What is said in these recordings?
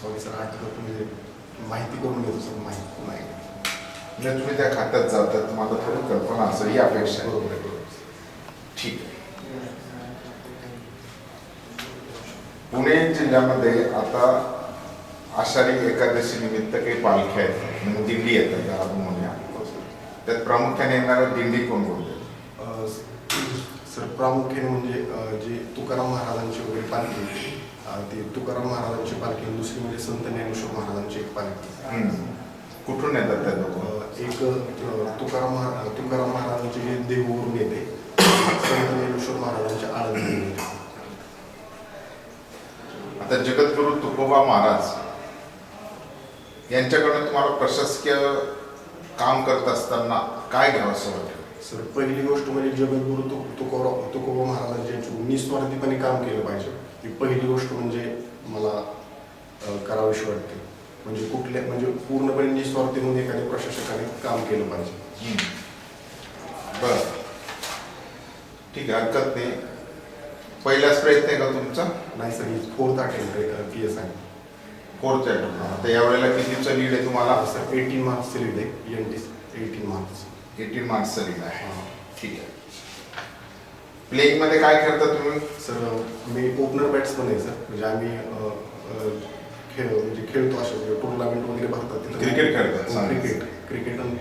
Sorry sir आठवत म्हणजे माहिती करून घेतो सर माहिती नाही म्हणजे तुम्ही त्या खात्यात जातात तुम्हाला थोडी कल्पना असं ही अपेक्षा बरोबर आहे ठीक आहे. पुणे जिल्ह्यामध्ये आता आषाढी एकादशी निमित्त काही पालख्या आहेत. म्हणजे दिंडी येतात आपण म्हणूया. त्यात प्रामुख्याने येणाऱ्या दिंडी कोण कोणते सर प्रामुख्याने म्हणजे जे तुकाराम महाराजांची वगैरे पालखी ती तुकाराम महाराजांची पालखी आणि दुसरी म्हणजे संत ज्ञानेश्वर महाराजांची एक पालखी. कुठून येतात त्या लोक? एक तुकाराम महा तुकाराम महाराजांची जे देहूवरून येते संत ज्ञानेश्वर महाराजांच्या येते. आता जगद्गुरु तुकोबा महाराज यांच्याकडून तुम्हाला प्रशासकीय काम करत असताना काय घ्यावं असं वाटतं? सर पहिली गोष्ट म्हणजे जगद्गुरु तुकोबा तुकोबा महाराजांची निस्वार्थीपणे काम केलं पाहिजे. ही पहिली गोष्ट म्हणजे मला करावीशी वाटते. म्हणजे कुठल्या म्हणजे पूर्णपणे निस्वार्थी म्हणून एखाद्या प्रशासकाने काम केलं पाहिजे. बर. ठीक आहे हरकत नाही. पहिलाच प्रयत्न आहे का तुमचा? नाही sir he fourth attempt P S I fourth attempt आता यावेळेला कितीचं लीड आहे तुम्हाला? सर एटीन मार्क्स लीड आहे. N T eighteen marks eighteen मार्क्सचं lead आहे. ठीक आहे. प्लेइंगमध्ये काय करता तुम्ही? सर मी ओपनर बॅट्समन आहे सर. म्हणजे आम्ही अ, अ, खेळ म्हणजे खेळतो असे टुर्नामेंट वगैरे भरतात तिथं. क्रिकेट खेळतात, चांगलं. क्रिकेट क्रिकेट आणि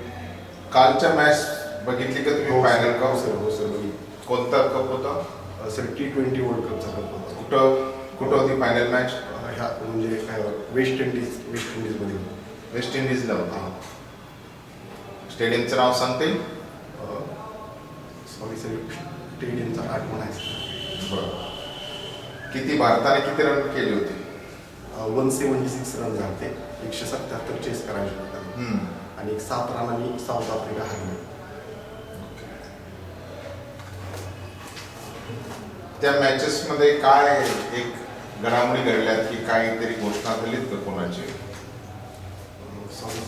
कालच्या मॅच बघितली का तुम्ही फायनल हो का सर हो सर बघितलं. कोणता कप होता? अ, सर टी ट्वेंटी वर्ल्ड कपचा कप होता. कुठं कुठं होती फायनल मॅच अ, ह्या म्हणजे काय वेस्ट इंडिज वेस्ट इंडिजमध्ये वेस्ट इंडिजला होती. स्टेडियमचं नाव सांगते सॉरी सर. आठवण आहे? सर बरं. किती भारताने किती रन केली होती? वन सेवन्टी सिक्स रन झाले एकशे सत्याहत्तर चेस करायचे होते. हम्म. आणि एक सात रनांनी साऊथ आफ्रिका हरले. त्या मॅचेस मध्ये काय एक घडामोडी घडल्यात की काहीतरी घोषणा झालीत का कोणाची? सॉरी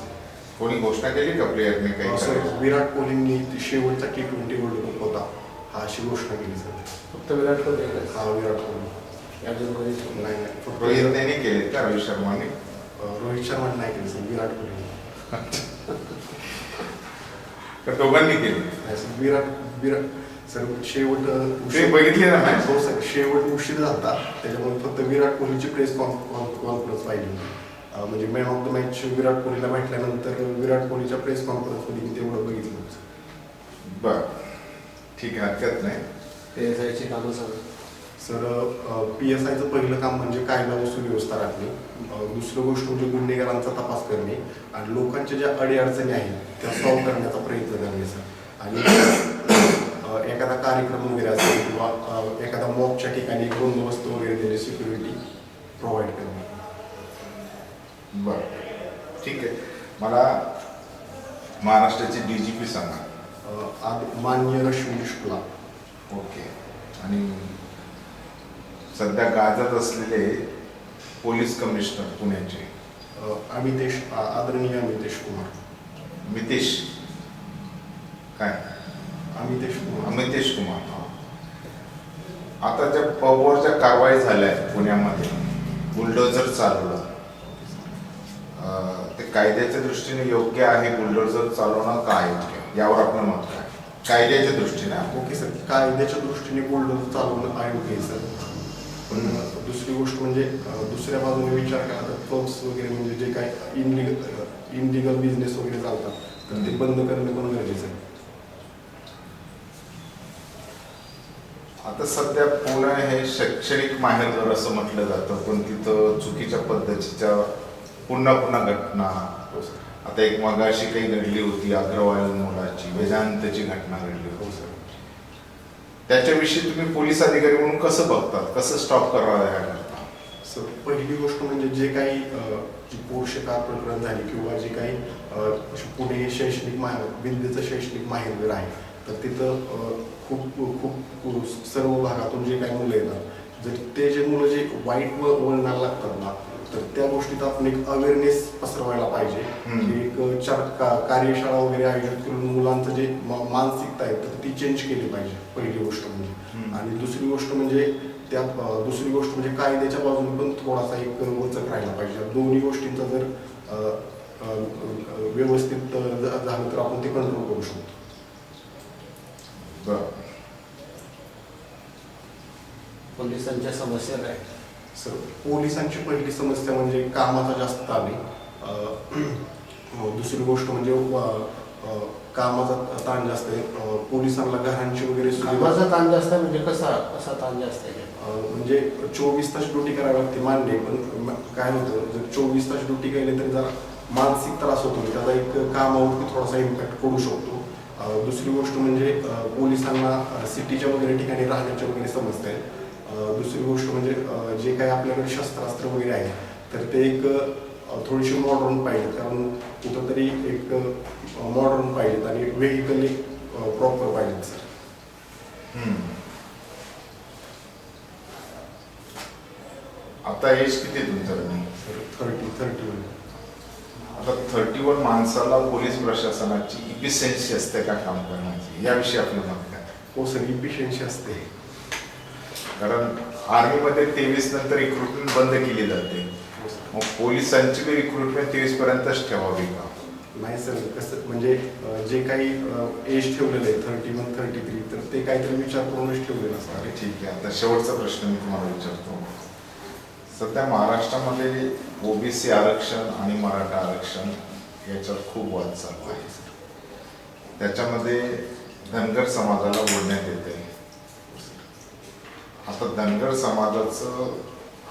कोणी घोषणा केली का प्लेयरने काही सर? विराट कोहलींनी शेवटचा टी ट्वेंटी वर्ल्ड कप होता. हा अशी घोषणा केली सर. फक्त विराट कोहली एकच. हा विराट कोहली. अजून कोणीच नाही. फक्त रोहितने नाही केलेत का? रोहित शर्माने? अ, रोहित शर्मा नाही केली सर विराट कोहली. का दोघांनी केली. नाही सर विराट विराट सर शेवट तुम्ही बघितली ना मॅच हो सर शेवट उशीर झाला. त्याच्यामुळे फक्त विराट कोहलीची प्रेस कॉन्फरन्स पाहिली होती. अं, म्हणजे man of the match Virat कोहलीला भेटल्यानंतर विराट कोहलीच्या प्रेस कॉन्फरन्समध्ये मी तेवढं बघितलं होतं. बर. ठीक आहे हरकत नाही. PSI ची कामं सांग सर पी एस आयचं पहिलं काम म्हणजे कायदा व सुव्यवस्था राखणे. दुसरं गोष्ट म्हणजे गुन्हेगारांचा तपास करणे आणि लोकांच्या ज्या अडीअडचणी आहेत त्या सॉल्व्ह करण्याचा प्रयत्न करणे सर. आणि एखादा कार्यक्रम वगैरे असेल किंवा एखादा मॉबच्या ठिकाणी बंदोबस्त वगैरे त्याची सिक्युरिटी प्रोव्हाइड करणे. बर. ठीक आहे. मला महाराष्ट्राचे डी जी पी सांगा. आद- माननीय रश्मी शुक्ला ओके. आणि सध्या गाजत असलेले पोलीस कमिशनर पुण्याचे. अं, अमितेश आ- आदरणीय अमितेश कुमार. मितेश. काय? अमितेश कुमार. अमितेश कुमार आता ज्या पबवर ज्या कारवाई झाल्या आहेत पुण्यामध्ये बुलडोझर चालवलं अं, ते कायद्याच्या दृष्टीने योग्य आहे बुलडोझर चालवणं का योग्य यावर आपलं मत काय कायद्याच्या दृष्टीने ओके सर. कायद्याच्या दृष्टीने बोलणं चालवणं अयोग्य आहे सर. पण दुसरी गोष्ट म्हणजे दुसऱ्या बाजूने विचार केला तर पब्स वगैरे म्हणजे जे काही इनलिगल इनलिगल बिझनेस वगैरे चालतात तर ते बंद करणं पण गरजेचं आहे. आता सध्या पुणे हे शैक्षणिक माहेरघर असं म्हटलं जातं पण तिथं चुकीच्या पद्धतीच्या पुन्हा पुन्हा घटना आता एक मगाशी काही घडली होती अग्रवाल मुलाची वेदांतची घटना घडली हो होती सर. त्याच्याविषयी तुम्ही पोलीस अधिकारी म्हणून कसं बघतात? कसं स्टॉप करावं ह्या घटना? सर पहिली गोष्ट म्हणजे जे काही पोषकार प्रकरण झाली किंवा जे काही पुणे शैक्षणिक माहे विद्येचं शैक्षणिक माहेर आहे तर तिथं खूप खूप सर्व भागातून जे काही मुलं येतात जर ते जे मुलं जे वाईट वळणाला लागतात ना तर त्या गोष्टी तिथं आपण एक अवेअरनेस पसरवायला पाहिजे. एक चार का- कार्यशाळा वगैरे आयोजित करून मुलांचं जे मानसिकता आहे तर ती चेंज केली पाहिजे पहिली गोष्ट म्हणजे. आणि दुसरी गोष्ट म्हणजे त्यात अं, दुसरी गोष्ट म्हणजे कायद्याच्या बाजूने पण थोडासा एक वचक राहायला पाहिजे. दोन्ही गोष्टींचा जर व्यवस्थित झालं तर आपण ते कंट्रोल करू शकतो. पोलिसांच्या समस्या काय? सर पोलिसांची पहिली समस्या म्हणजे कामाचा जास्त ताण आहे. अं, दुसरी गोष्ट म्हणजे कामाचा ताण जास्त आहे. पोलिसांना घरांची वगैरे सुविधा कामाचा ताण जास्त आहे म्हणजे कसा कसा ताण जास्त आहे? म्हणजे चोवीस तास ड्युटी करावी लागते मान्य आहे, पण काय होतं जर चोवीस तास ड्युटी केली तरी जरा मानसिक त्रास होतो त्याचा एक कामावरती थोडासा इम्पॅक्ट पडू शकतो. दुसरी गोष्ट म्हणजे पोलिसांना सिटीच्या वगैरे ठिकाणी राहण्याच्या वगैरे समजते दुसरी गोष्ट म्हणजे जे काही आपल्याकडे शस्त्रास्त्र वगैरे आहे तर ते एक थोडीशी मॉडर्न पाहिजे. कारण कुठंतरी एक मॉडर्न पाहिजेत आणि व्हेकल एक प्रॉपर पाहिजेत सर हम्म. आता एज किती तुमचं थर्टी थर्टी आता थर्टी वन माणसाला पोलीस प्रशासनाची इफिशियन्सी असते का काम करण्याची? याविषयी आपलं मत काय? हो सर इफिशियन्सी असते. कारण आर्मीमध्ये तेवीस नंतर रिक्रुटमेंट बंद केली जाते. सर. मग पोलिसांची बी रिक्रुटमेंट तेवीस पर्यंतच ठेवावी का? नाही सर कसं म्हणजे जे काही एज ठेवलेलं आहे थर्टी वन थर्टी थ्री तर ते काहीतरी विचार करूनच ठेवलेलं असणार ठीक आहे आता शेवटचा प्रश्न मी तुम्हाला विचारतो. सध्या महाराष्ट्रामध्ये ओबीसी आरक्षण आणि मराठा आरक्षण याच्यावर खूप वाद चालू आहे. त्याच्यामध्ये धनगर समाजाला बोलण्यात येते. आता धनगर समाजाचं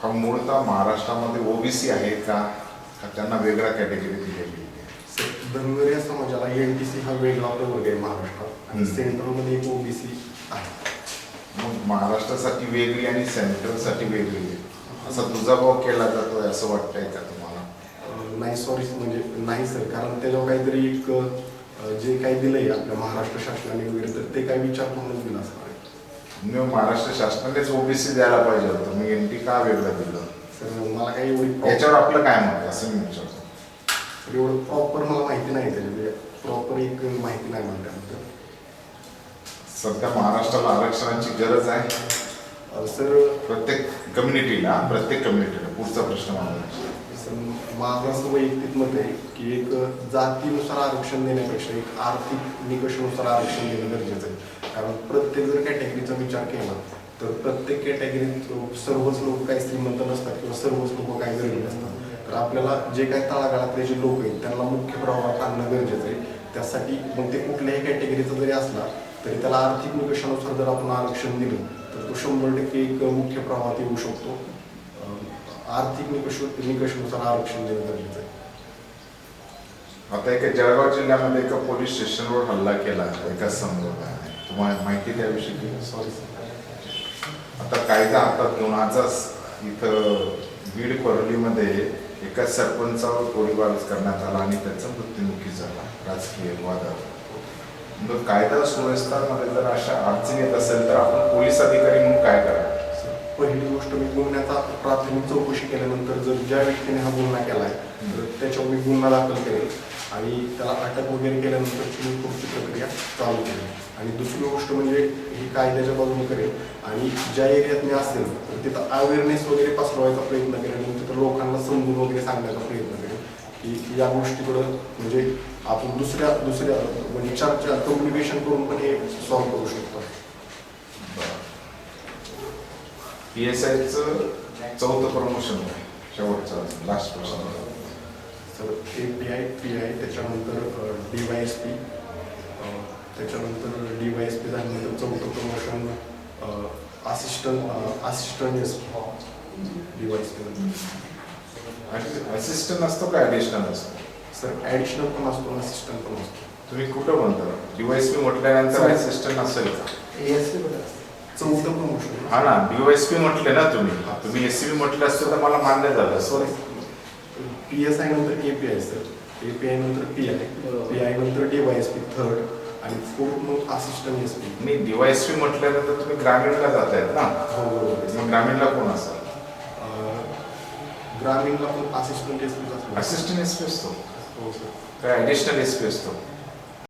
हा मूळतः महाराष्ट्रामध्ये ओबीसी आहे का? का त्यांना वेगळ्या कॅटेगरी दिलेली धनगर या समाजाला एन टी सी हा वेगळा प्रवर्ग आहे महाराष्ट्रात. आणि. सेंट्रलमध्ये एक ओबीसी आहे. मग महाराष्ट्रासाठी वेगळी आणि सेंट्रलसाठी वेगळी आहे. असा दुजाभाव केला जातोय असं वाटतंय का तुम्हाला? नाही सॉरी म्हणजे नाही सर. कारण त्याच्यावर काहीतरी एक जे काही दिलंय आपल्या महाराष्ट्र शासनाने वगैरे तर ते काही विचार करूनच दिलं असणार मी महाराष्ट्र शासनानेच ओबीसी द्यायला पाहिजे होतं. मग एन टी का वेगळं दिलं? सर मला काही एवढी याच्यावर आपलं काय मत आहे? असं मी विचारतो. तर एवढं प्रॉपर मला माहिती नाही त्याच्यामध्ये प्रॉपर एक माहिती नाही मला त्याबद्दल. सध्या महाराष्ट्राला आरक्षणाची गरज आहे. अं, सर प्रत्येक कम्युनिटीला प्रत्येक कम्युनिटीला पुढचा प्रश्न विचारा. सर, माझं असं वैयक्तिक मत आहे की एक जातीनुसार आरक्षण देण्यापेक्षा एक आर्थिक निकषानुसार आरक्षण देणं गरजेचं आहे. कारण प्रत्येक जर कॅटेगरीचा विचार केला तर प्रत्येक कॅटेगरीत सर्वच लोक काही श्रीमंत नसतात किंवा सर्वच लोक काही गरीब नसतात. तर आपल्याला जे काही तळागाळातले जे लोक आहेत त्यांना मुख्य प्रवाहात आणणं गरजेचं आहे. त्यासाठी मग ते कुठल्याही कॅटेगरीचा जरी असला तरी त्याला आर्थिक निकषानुसार जर आपण आरक्षण दिलं तर तो शंभर टक्के एक मुख्य प्रवाहात येऊ शकतो. आर्थिक निकष निकषानुसार आरक्षण देणं गरजेचं आहे. आता एका जळगाव जिल्ह्यामध्ये एका पोलीस स्टेशनवर हल्ला केला एका समोर तुम्हाला माहिती आहे त्याविषयी सॉरी आता कायदा हातात घेऊन आजच इथं बीड परलीमध्ये एका सरपंचावर गोळीबार करण्यात आला आणि त्याचा मृत्युमुखी झाला. राजकीय वादावर. मग कायदा सुव्यवस्थामध्ये जर अशा अडचणी येत असेल तर आपण पोलीस अधिकारी म्हणून काय करा पहिली गोष्ट मी गुन्ह्याचा प्राथमिक चौकशी केल्यानंतर जर ज्या व्यक्तीने हा गुन्हा केला आहे तर त्याच्यावर मी गुन्हा दाखल केला आणि त्याला अटक वगैरे केल्यानंतर तुम्ही पुढची प्रक्रिया चालू केली आणि दुसरी गोष्ट म्हणजे ही कायद्याच्या बाजूने करेल. आणि ज्या एरियात मी असेल तर तिथं अवेअरनेस वगैरे पसरवायचा प्रयत्न करेल आणि तिथं लोकांना समजून वगैरे सांगण्याचा प्रयत्न करेल. की या गोष्टीकडं म्हणजे आपण दुसऱ्या दुसऱ्या म्हणजे चर्चा कम्युनिकेशन करून पण हे सॉल्व्ह करू शकतो. पी एस आयचं चौथं प्रमोशन आहे. शेवटचं लास्ट प्रमोशन तर A P I P I त्याच्यानंतर डी वाय एस पी त्याच्यानंतर डी वाय एस पी झाल्यानंतर चौथं promotion assistant assistant S P D Y S P assistant असतो का ॲडिशनल असतो? सर ॲडिशनल पण असतो असिस्टंट पण असतो. तुम्ही कुठं म्हणता? डीवायसपी म्हटल्यानंतर असिस्टंट असेल का? एस पी चौथं प्रमोशन हा ना डीवायसपी म्हटले ना तुम्ही. तुम्ही एस सी बी म्हटलं असतं तर मला मान्य झालं. सॉरी पी एस आय नंतर A P I sir A P I नंतर पी आय पी आय नंतर D Y S P third आणि फोर्थ मग असिस्टंट एस पी मी डीवायसपी म्हटल्यानंतर तुम्ही ग्रामीणला जात आहेत ना? हो बरोबर आहे. मग ग्रामीणला कोण असेल? ग्रामीणला पण असिस्टंट एस पी असतो. असिस्टंट एस पी असतो? हो सर काय ॲडिशनल एस पी असतो?